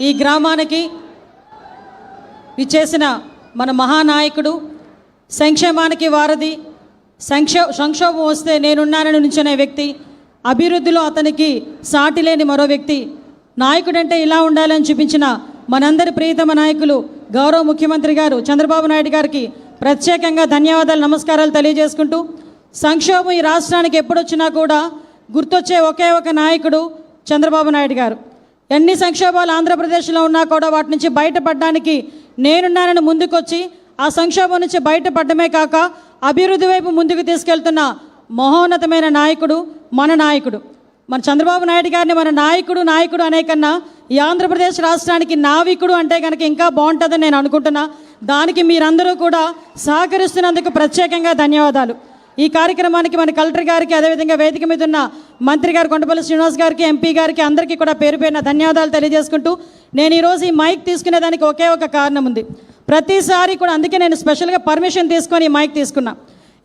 ఈ గ్రామానికి ఇచ్చేసిన మన మహానాయకుడు సంక్షేమానికి వారధి సంక్షో సంక్షోభం వస్తే నేనున్నానని నుంచునే వ్యక్తి అభివృద్ధిలో అతనికి సాటి లేని మరో వ్యక్తి నాయకుడంటే ఇలా ఉండాలని చూపించిన మనందరి ప్రియతమ నాయకులు గౌరవ ముఖ్యమంత్రి గారు చంద్రబాబు నాయుడు గారికి ప్రత్యేకంగా ధన్యవాదాలు నమస్కారాలు తెలియజేసుకుంటూ సంక్షోభం ఈ రాష్ట్రానికి ఎప్పుడొచ్చినా కూడా గుర్తొచ్చే ఒకే ఒక నాయకుడు చంద్రబాబు నాయుడు గారు. ఎన్ని సంక్షోభాలు ఆంధ్రప్రదేశ్లో ఉన్నా కూడా వాటి నుంచి బయటపడడానికి నేనున్నానని ముందుకొచ్చి ఆ సంక్షోభం నుంచి బయటపడమే కాక అభివృద్ధి వైపు ముందుకు తీసుకెళ్తున్న మహోన్నతమైన నాయకుడు మన నాయకుడు. మన చంద్రబాబు నాయుడు గారిని మన నాయకుడు నాయకుడు అనే కన్నా ఈ ఆంధ్రప్రదేశ్ రాష్ట్రానికి నావికుడు అంటే కనుక ఇంకా బాగుంటుందని నేను అనుకుంటున్నా. దానికి మీరందరూ కూడా సహకరిస్తున్నందుకు ప్రత్యేకంగా ధన్యవాదాలు. ఈ కార్యక్రమానికి మన కలెక్టర్ గారికి అదేవిధంగా వేదిక మీద ఉన్న మంత్రి గారు కొండపల్లి శ్రీనివాస్ గారికి ఎంపీ గారికి అందరికీ కూడా పేరు పేరున ధన్యవాదాలు తెలియజేసుకుంటూ నేను ఈరోజు ఈ మైక్ తీసుకునేదానికి ఒకే ఒక కారణం ఉంది. ప్రతిసారి కూడా అందుకే నేను స్పెషల్గా పర్మిషన్ తీసుకొని ఈ మైక్ తీసుకున్నా.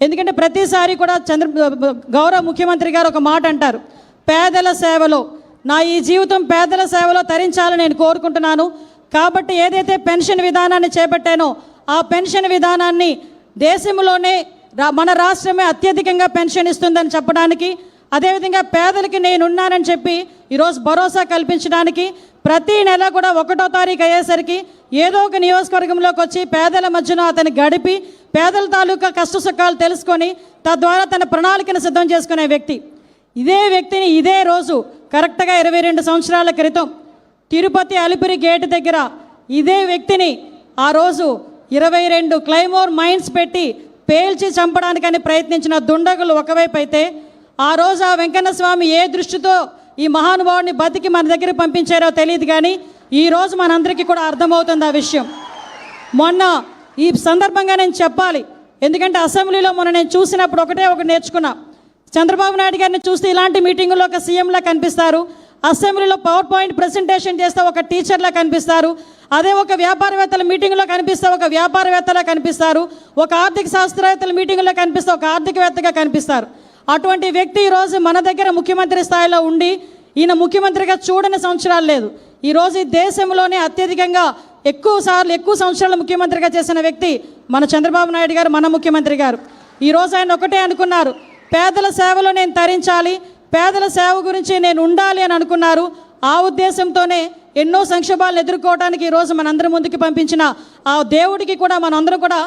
ఎందుకంటే ప్రతిసారి కూడా చంద్ర గౌరవ ముఖ్యమంత్రి గారు ఒక మాట అంటారు. పేదల సేవలో నా ఈ జీవితం పేదల సేవలో తరించాలని నేను కోరుకుంటున్నాను. కాబట్టి ఏదైతే పెన్షన్ విధానాన్ని చేపట్టానో ఆ పెన్షన్ విధానాన్ని దేశంలోనే మన రాష్ట్రమే అత్యధికంగా పెన్షన్ ఇస్తుందని చెప్పడానికి అదేవిధంగా పేదలకి నేనున్నానని చెప్పి ఈరోజు భరోసా కల్పించడానికి ప్రతి నెల కూడా ఒకటో తారీఖు అయ్యేసరికి ఏదో ఒక నియోజకవర్గంలోకి వచ్చి పేదల మధ్యన అతను గడిపి పేదల తాలూకా కష్ట సుఖాలు తెలుసుకొని తద్వారా తన ప్రణాళికను సిద్ధం చేసుకునే వ్యక్తి. ఇదే వ్యక్తిని ఇదే రోజు కరెక్ట్గా ఇరవై రెండు సంవత్సరాల క్రితం తిరుపతి అలిపిరి గేటు దగ్గర ఇదే వ్యక్తిని ఆ రోజు ఇరవై రెండు క్లైమోర్ మైన్స్ పెట్టి పేల్చి చంపడానికని ప్రయత్నించిన దుండగులు ఒకవైపు అయితే ఆ రోజు ఆ వెంకన్న స్వామి ఏ దృష్టితో ఈ మహానుభావుడిని బతికి మన దగ్గర పంపించారో తెలియదు కానీ ఈ రోజు మనందరికీ కూడా అర్థమవుతుంది ఆ విషయం. మొన్న ఈ సందర్భంగా నేను చెప్పాలి. ఎందుకంటే అసెంబ్లీలో మొన్న నేను చూసినప్పుడు ఒకటే ఒకటి నేర్చుకున్నా. చంద్రబాబు నాయుడు గారిని చూస్తే ఇలాంటి మీటింగుల్లో ఒక సీఎంలా కనిపిస్తారు. అసెంబ్లీలో పవర్ పాయింట్ ప్రెసెంటేషన్ చేస్తే ఒక టీచర్లా కనిపిస్తారు. అదే ఒక వ్యాపారవేత్తల మీటింగ్లో కనిపిస్తే ఒక వ్యాపారవేత్తలా కనిపిస్తారు. ఒక ఆర్థిక శాస్త్రవేత్తల మీటింగ్లో కనిపిస్తే ఒక ఆర్థికవేత్తగా కనిపిస్తారు. అటువంటి వ్యక్తి ఈరోజు మన దగ్గర ముఖ్యమంత్రి స్థాయిలో ఉండి ఈయన ముఖ్యమంత్రిగా చూడని సంవత్సరాలు లేదు. ఈరోజు ఈ దేశంలోనే అత్యధికంగా ఎక్కువ సార్లు ఎక్కువ సంవత్సరాలు ముఖ్యమంత్రిగా చేసిన వ్యక్తి మన చంద్రబాబు నాయుడు గారు మన ముఖ్యమంత్రి గారు. ఈరోజు ఆయన ఒకటే అనుకున్నారు. పేదల సేవలో నేను తరించాలి పేదల సేవ గురించి నేను ఉండాలి అని అనుకున్నారు. ఆ ఉద్దేశంతోనే ఎన్నో సంక్షోభాలను ఎదుర్కోవడానికి ఈరోజు మనందరి ముందుకు పంపించిన ఆ దేవుడికి కూడా మనందరం కూడా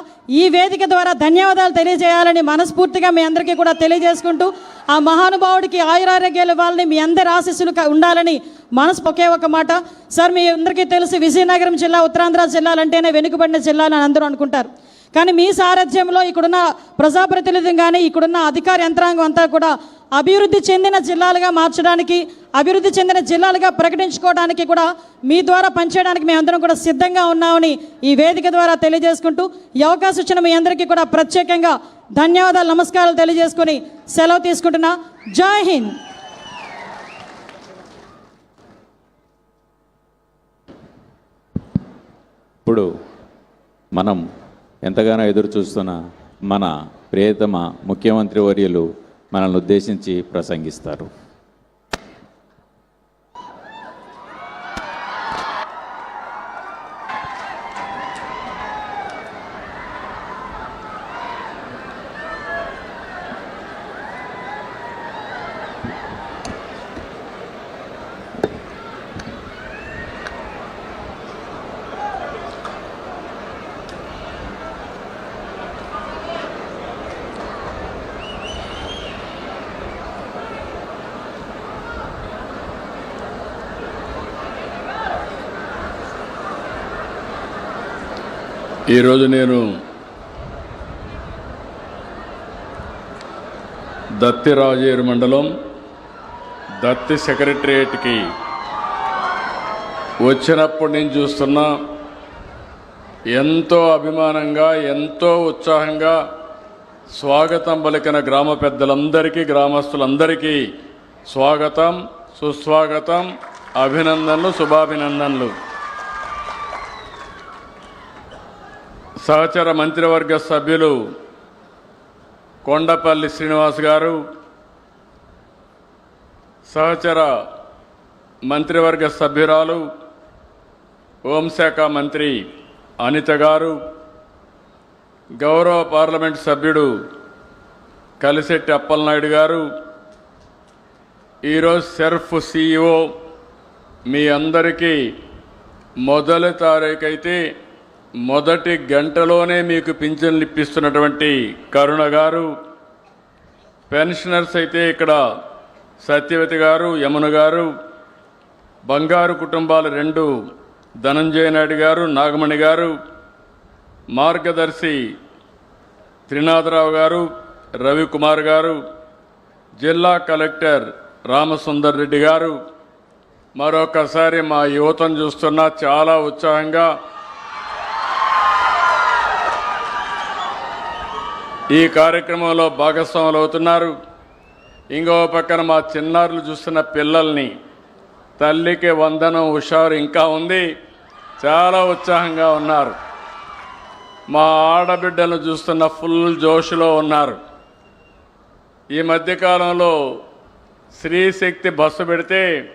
ఈ వేదిక ద్వారా ధన్యవాదాలు తెలియజేయాలని మనస్ఫూర్తిగా మీ అందరికీ కూడా తెలియజేసుకుంటూ ఆ మహానుభావుడికి ఆయురారోగ్యాలు ఇవ్వాలని మీ అందరి ఆశీస్సులు ఉండాలని మనసు ఒకే ఒక మాట. సార్ మీ అందరికీ తెలుసు విజయనగరం జిల్లా ఉత్తరాంధ్ర జిల్లాలంటేనే వెనుకబడిన జిల్లాలు అని అందరూ అనుకుంటారు. కానీ మీ సారథ్యంలో ఇక్కడున్న ప్రజాప్రతినిధులు కానీ ఇక్కడున్న అధికార యంత్రాంగం అంతా కూడా అభివృద్ధి చెందిన జిల్లాలుగా మార్చడానికి అభివృద్ధి చెందిన జిల్లాలుగా ప్రకటించుకోవడానికి కూడా మీ ద్వారా పనిచేయడానికి మేమందరం కూడా సిద్ధంగా ఉన్నామని ఈ వేదిక ద్వారా తెలియజేసుకుంటూ ఈ అవకాశం ఇచ్చిన మీ అందరికీ కూడా ప్రత్యేకంగా ధన్యవాదాలు నమస్కారాలు తెలియజేసుకుని సెలవు తీసుకుంటున్నా. జై హింద్! ఇప్పుడు మనం ఎంతగానో ఎదురు చూస్తున్న మన ప్రియతమ ముఖ్యమంత్రి వర్యులు మనల్ని ఉద్దేశించి ప్రసంగిస్తారు. ఈరోజు నేను దత్తి రాజేరు మండలం దత్తి సెక్రటరియేట్కి వచ్చినప్పటి నుంచి చూస్తున్నా ఎంతో అభిమానంగా ఎంతో ఉత్సాహంగా స్వాగతం పలికిన గ్రామ పెద్దలందరికీ గ్రామస్తులందరికీ స్వాగతం సుస్వాగతం అభినందనలు శుభాభినందనలు. సహచర మంత్రివర్గ సభ్యులు కొండపల్లి శ్రీనివాస్ గారు సహచర మంత్రివర్గ సభ్యురాలు హోంశాఖ మంత్రి అనిత గారు గౌరవ పార్లమెంట్ సభ్యుడు కలిశెట్టి అప్పలనాయుడు గారు ఈరోజు సెర్ఫ్ సిఇఓ మీ అందరికీ మొదటి తారీఖు అయితే మొదటి గంటలోనే మీకు పింఛన్లు ఇప్పిస్తున్నటువంటి కరుణ గారు పెన్షనర్స్ అయితే ఇక్కడ సత్యవతి గారు యమున గారు బంగారు కుటుంబాలు రెండు ధనంజయ నాయుడు గారు నాగమణి గారు మార్గదర్శి త్రినాథరావు గారు రవికుమార్ గారు జిల్లా కలెక్టర్ రామసుందర్ రెడ్డి గారు. మరొకసారి మా యువతను చూస్తున్నా చాలా ఉత్సాహంగా ఈ కార్యక్రమంలో భాగస్వాములు అవుతున్నారు ఇంకో పక్కన మా చిన్నారులు చూస్తున్న పిల్లల్ని తల్లికి వందనం హుషారు ఇంకా ఉంది. చాలా ఉత్సాహంగా ఉన్నారు. మా ఆడబిడ్డలను చూస్తున్న ఫుల్ జోష్లో ఉన్నారు. ఈ మధ్యకాలంలో స్త్రీశక్తి బస్సు పెడితే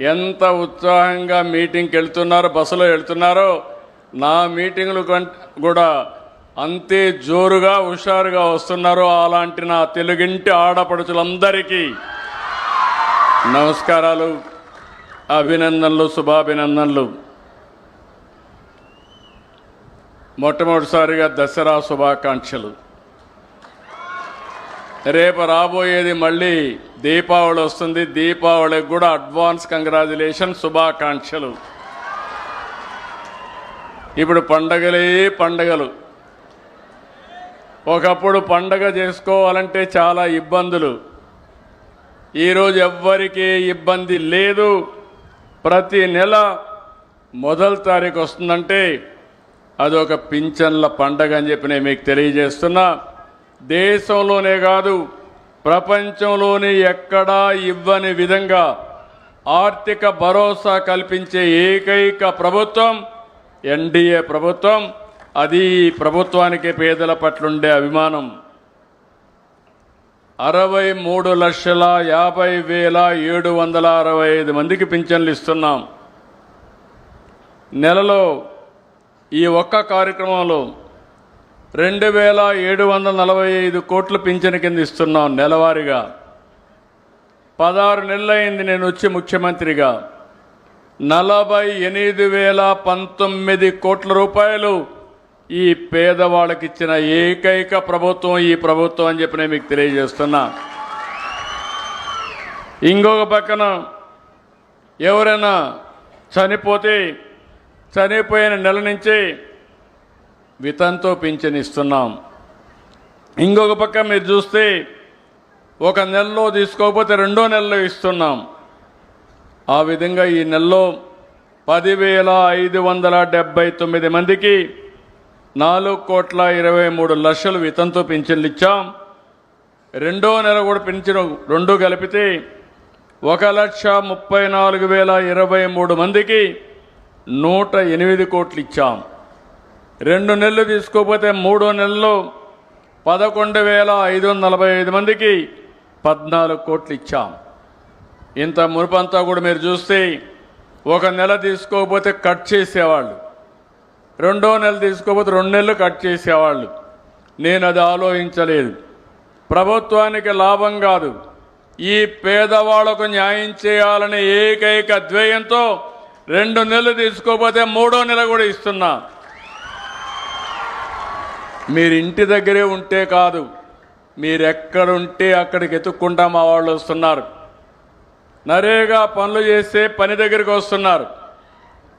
ఎంత ఉత్సాహంగా మీటింగ్కి వెళ్తున్నారో బస్సులో వెళ్తున్నారో నా మీటింగ్లు కూడా అంతే జోరుగా హుషారుగా వస్తున్నారు అలాంటి నా తెలుగింటి ఆడపడుచులందరికీ నమస్కారాలు అభినందనలు శుభాభినందనలు. మొట్టమొదటిసారిగా దసరా శుభాకాంక్షలు. రేపు రాబోయేది మళ్ళీ దీపావళి వస్తుంది. దీపావళికి కూడా అడ్వాన్స్ కంగ్రాచులేషన్ శుభాకాంక్షలు. ఇప్పుడు పండగలే పండగలు. ఒకప్పుడు పండగ చేసుకోవాలంటే చాలా ఇబ్బందులు. ఈరోజు ఎవ్వరికీ ఇబ్బంది లేదు. ప్రతి నెల మొదటి తారీఖు వస్తుందంటే అదొక పింఛన్ల పండగ అని చెప్పి నేను మీకు తెలియజేస్తున్నా. దేశంలోనే కాదు ప్రపంచంలోనే ఎక్కడా ఇవ్వని విధంగా ఆర్థిక భరోసా కల్పించే ఏకైక ప్రభుత్వం ఎన్డీఏ ప్రభుత్వం. అది ప్రభుత్వానికి పేదల పట్లుండే అభిమానం. అరవై మూడు లక్షల యాభై వేల ఏడు వందల అరవై ఐదు మందికి పింఛన్లు ఇస్తున్నాం. నెలలో ఈ ఒక్క కార్యక్రమంలో రెండు వేల ఏడు వందల నలభై ఐదు కోట్ల పింఛన్ కింద ఇస్తున్నాం నెలవారీగా. పదహారు నెలలైంది నేను వచ్చి ముఖ్యమంత్రిగా. నలభై ఎనిమిది వేల పంతొమ్మిది కోట్ల రూపాయలు ఈ పేదవాళ్ళకి ఇచ్చిన ఏకైక ప్రభుత్వం ఈ ప్రభుత్వం అని చెప్పి నేను మీకు తెలియజేస్తున్నా. ఇంకొక పక్కన ఎవరైనా చనిపోతే చనిపోయిన నెల నుంచి వితంతో పింఛన్ ఇస్తున్నాం. ఇంకొక పక్క మీరు చూస్తే ఒక నెలలో తీసుకోకపోతే రెండో నెలలో ఇస్తున్నాం. ఆ విధంగా ఈ నెలలో పదివేల ఐదు వందల డెబ్బై తొమ్మిది మందికి నాలుగు కోట్ల ఇరవై మూడు లక్షలు వితంతో పింఛన్లు ఇచ్చాం. రెండో నెల కూడా పింఛను రెండు కలిపితే ఒక లక్ష ముప్పై నాలుగు వేల ఇరవై మూడు మందికి నూట ఎనిమిది కోట్లు ఇచ్చాం. రెండు నెలలు తీసుకోకపోతే మూడో నెలలో పదకొండు వేల ఐదు వందల నలభై ఐదు మందికి పద్నాలుగు కోట్లు ఇచ్చాం. ఇంత మునుపంతా కూడా మీరు చూస్తే ఒక నెల తీసుకోకపోతే కట్ చేసేవాళ్ళు. రెండో నెల తీసుకోకపోతే రెండు నెలలు కట్ చేసేవాళ్ళు. నేను అది ఆలోచించలేదు. ప్రభుత్వానికి లాభం కాదు. ఈ పేదవాళ్ళకు న్యాయం చేయాలనే ఏకైక ద్వేయంతో రెండు నెలలు తీసుకోకపోతే మూడో నెల కూడా ఇస్తున్నా. మీరు ఇంటి దగ్గరే ఉంటే కాదు మీరు ఎక్కడుంటే అక్కడికి ఎత్తుక్కుంటా మా వాళ్ళు వస్తున్నారు. నరేగా పనులు చేస్తే పని దగ్గరికి వస్తున్నారు.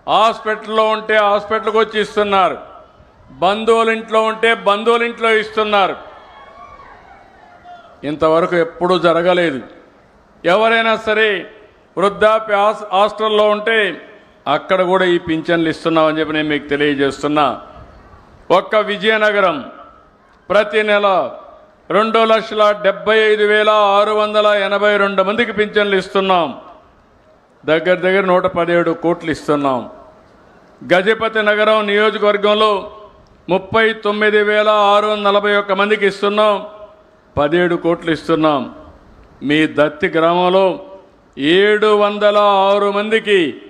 హాస్పిటల్లో ఉంటే హాస్పిటల్కి వచ్చి ఇస్తున్నారు. బంధువుల ఇంట్లో ఉంటే బంధువుల ఇంట్లో ఇస్తున్నారు. ఇంతవరకు ఎప్పుడూ జరగలేదు. ఎవరైనా సరే వృద్ధాప్య హాస్- హాస్టల్లో ఉంటే అక్కడ కూడా ఈ పింఛన్లు ఇస్తున్నామని చెప్పి నేను మీకు తెలియజేస్తున్నా. ఒక్క విజయనగరం ప్రతి నెల రెండు లక్షల డెబ్బై ఐదు వేల ఆరు వందల ఎనభై రెండు మందికి పింఛన్లు ఇస్తున్నాం. దగ్గర దగ్గర నూట పదిహేడు కోట్లు ఇస్తున్నాం. గజపతి నగరం నియోజకవర్గంలో ముప్పై తొమ్మిది వేల ఆరు వందల నలభై ఒక్క మందికి ఇస్తున్నాం. పదిహేడు కోట్లు ఇస్తున్నాం. మీ దత్తి గ్రామంలో ఏడు వందల ఆరు మందికి